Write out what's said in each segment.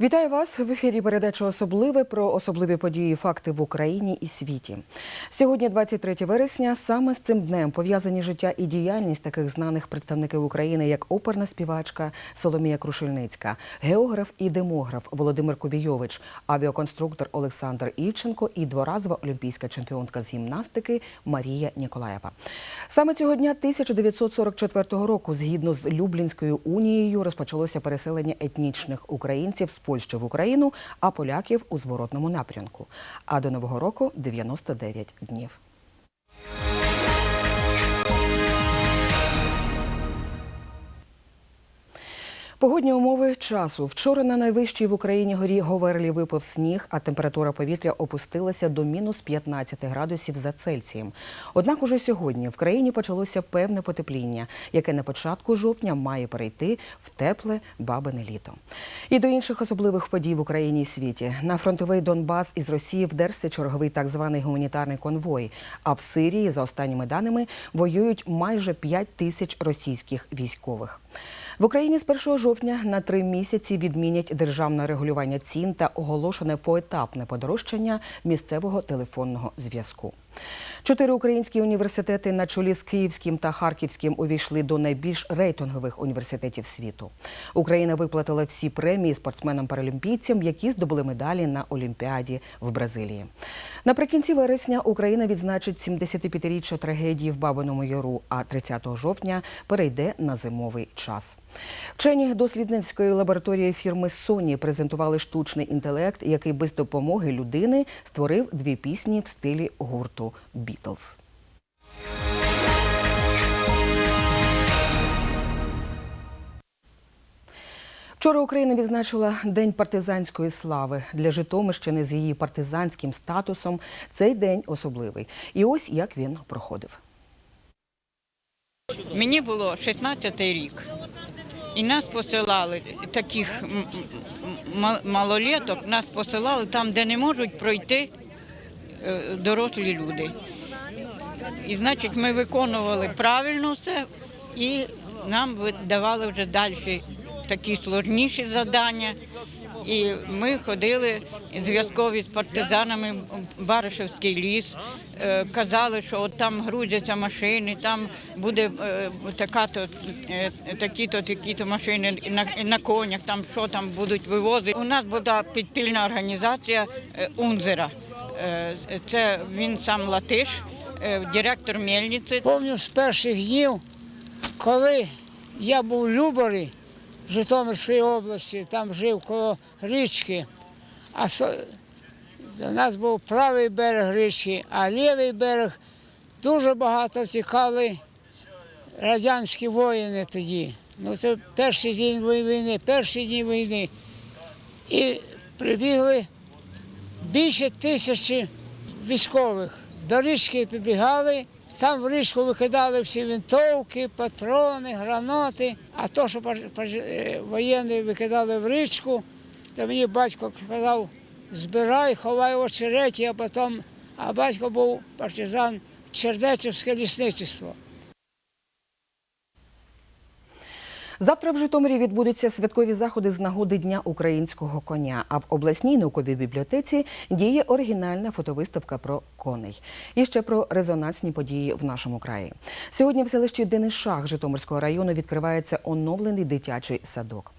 Вітаю вас в ефірі. Передача особливе про особливі події, і факти в Україні і світі. Сьогодні, 23 вересня, саме з цим днем пов'язані життя і діяльність таких знаних представників України, як оперна співачка Соломія Крушельницька, географ і демограф Володимир Кубійович, авіаконструктор Олександр Івченко і дворазова олімпійська чемпіонка з гімнастики Марія Ніколаєва. Саме цього дня 1944 року, згідно з Люблінською унією, розпочалося переселення етнічних українців з Польщі в Україну, а поляків у зворотному напрямку. А до нового року 99 днів. Погодні умови часу. Вчора на найвищій в Україні горі Говерлі випав сніг, а температура повітря опустилася до мінус 15 градусів за Цельсієм. Однак уже сьогодні в країні почалося певне потепління, яке на початку жовтня має перейти в тепле бабине літо. І до інших особливих подій в Україні і світі. На фронтовий Донбас із Росії вдерся черговий так званий гуманітарний конвой. А в Сирії, за останніми даними, воюють майже 5 тисяч російських військових. В Україні з 1 жовтня на три місяці відмінять державне регулювання цін та оголошене поетапне подорожчання місцевого телефонного зв'язку. Чотири українські університети на чолі з Київським та Харківським увійшли до найбільш рейтингових університетів світу. Україна виплатила всі премії спортсменам-паралімпійцям, які здобули медалі на Олімпіаді в Бразилії. Наприкінці вересня Україна відзначить 75-річчя трагедії в Бабиному Яру, а 30 жовтня перейде на зимовий час. Вчені дослідницької лабораторії фірми Sony презентували штучний інтелект, який без допомоги людини створив дві пісні в стилі гурту Бітлз. Вчора Україна відзначила День партизанської слави для Житомирщини з її партизанським статусом. Цей день особливий. І ось як він проходив. Мені було 16 рік. І нас посилали, таких малолеток, нас посилали там, де не можуть пройти дорослі люди. І значить, ми виконували правильно все, і нам давали вже далі такі сложніші завдання. І ми ходили зв'язкові з партизанами Баришевський ліс, е, казали, що от там грузяться машини, там буде е, така-то, е, такі-то, такі-то машини на, на конях, там що там будуть вивозити. У нас була підпільна організація е, Унзера. Е, Це він сам латиш, е, директор мельниці. Помню з перших днів, коли я був в Люборі, Житомирської області, там жив коло річки, а у нас був правий берег річки, а лівий берег дуже багато втікали радянські воїни тоді. Ну, це перші дні війни, перші дні війни. І прибігли більше тисячі військових. До річки підбігали, там в річку викидали всі винтовки, патрони, гранати. А то, що е, воєнні викидали в річку, то мені батько сказав, збирай, ховай очереті, а потім, а батько був партизан Чердечівське лісничество. Завтра в Житомирі відбудуться святкові заходи з нагоди Дня українського коня. А в обласній науковій бібліотеці діє оригінальна фотовиставка про коней. І ще про резонансні події в нашому краї. Сьогодні в селищі Денишах Житомирського району відкривається оновлений дитячий садок.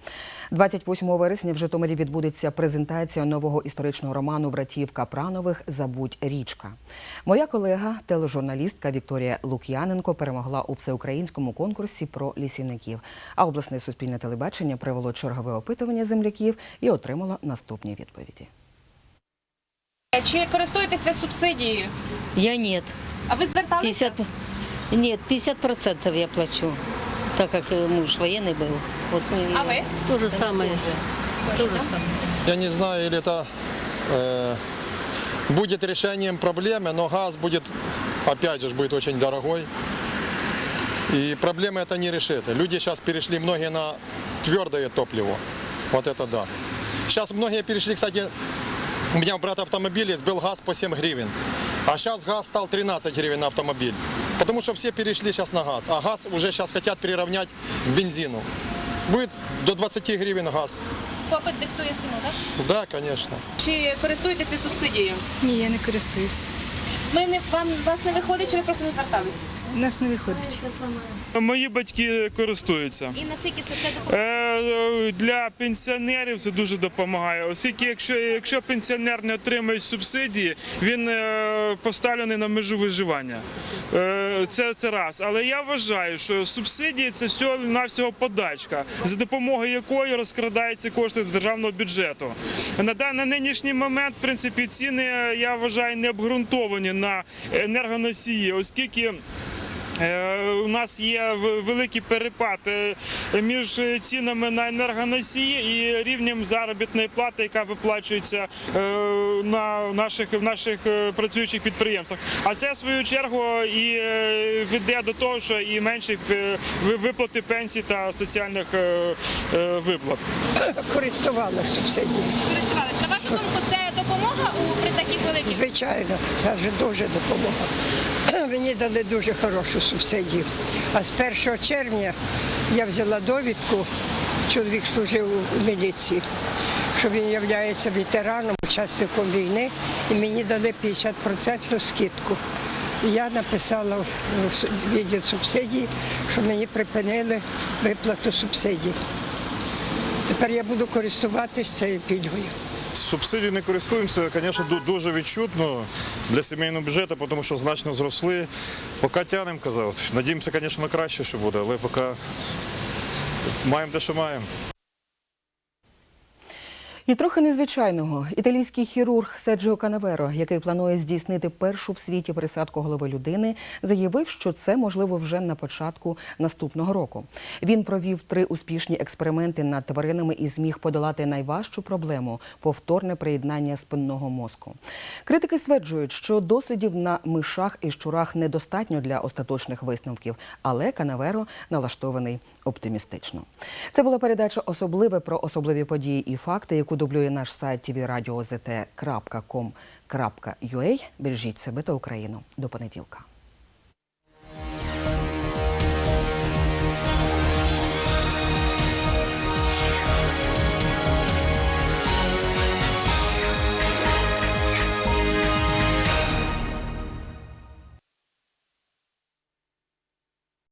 28 вересня в Житомирі відбудеться презентація нового історичного роману братів Капранових Забудь річка. Моя колега, тележурналістка Вікторія Лук'яненко, перемогла у всеукраїнському конкурсі про лісівників. А обласне суспільне телебачення провело чергове опитування земляків і отримало наступні відповіді. Чи користуєтесь ви субсидією? Я нет. А ви зверталися? 50, нет, 50 процентов я плачу, так как э, муж военный был. Вот мы, А вы? То же самое. То же самое. Я не знаю, или это э, будет решением проблемы, но газ будет, опять же, будет очень дорогой. И проблемы это не решит. Люди сейчас перешли многие на твердое топливо. Вот это да. Сейчас многие перешли, кстати, у меня у брата автомобиль есть, был газ по 7 гривен. А сейчас газ стал 13 гривен на автомобиль. Потому что все перешли сейчас на газ. А газ уже сейчас хотят переравнять к бензину. Будет до 20 гривен газ. Попит диктує ціну, так? Да, конечно. Чи користуєтесь ви субсидією? Ні, я не користуюсь. Ми не вам вас не виходить, чи ви просто не звертались? У нас не виходить. Мої батьки користуються. І наскільки це, допомагає? Е, Для пенсіонерів це дуже допомагає, оскільки якщо, якщо пенсіонер не отримує субсидії, він е, поставлений на межу виживання. Е, Це, це раз. Але я вважаю, що субсидії це всього навсього подачка, за допомогою якої розкрадаються кошти державного бюджету. На, на нинішній момент, в принципі, ціни я вважаю не обґрунтовані на енергоносії, оскільки. Е, У нас є в- великий перепад між цінами на енергоносії і рівнем заробітної плати, яка виплачується е, на наших в наших е, працюючих підприємствах. А це в свою чергу і веде до того, що і менші е, виплати пенсій та соціальних виплат. користувалася субсидією. Користувались. На вашу думку, це допомога у при таких великих? Звичайно, це вже дуже допомога. Мені дали дуже хорошу субсидію. А з 1 червня я взяла довідку, чоловік служив у міліції, що він є ветераном, учасником війни, і мені дали 50% скидку. Я написала в відділ субсидій, що мені припинили виплату субсидій. Тепер я буду користуватися цією пільгою. Субсидії не користуємося, звісно, дуже відчутно для сімейного бюджету, тому що значно зросли. Поки тянемо, казав. Надіємося, звісно, на краще, що буде, але поки маємо те, що маємо. І трохи незвичайного італійський хірург Седжіо Канаверо, який планує здійснити першу в світі пересадку голови людини, заявив, що це можливо вже на початку наступного року. Він провів три успішні експерименти над тваринами і зміг подолати найважчу проблему повторне приєднання спинного мозку. Критики стверджують, що дослідів на мишах і щурах недостатньо для остаточних висновків, але Канаверо налаштований оптимістично. Це була передача особливе про особливі події і факти, яку дублює наш сайт tvradio.zt.com.ua. Бережіть себе та Україну. До понеділка.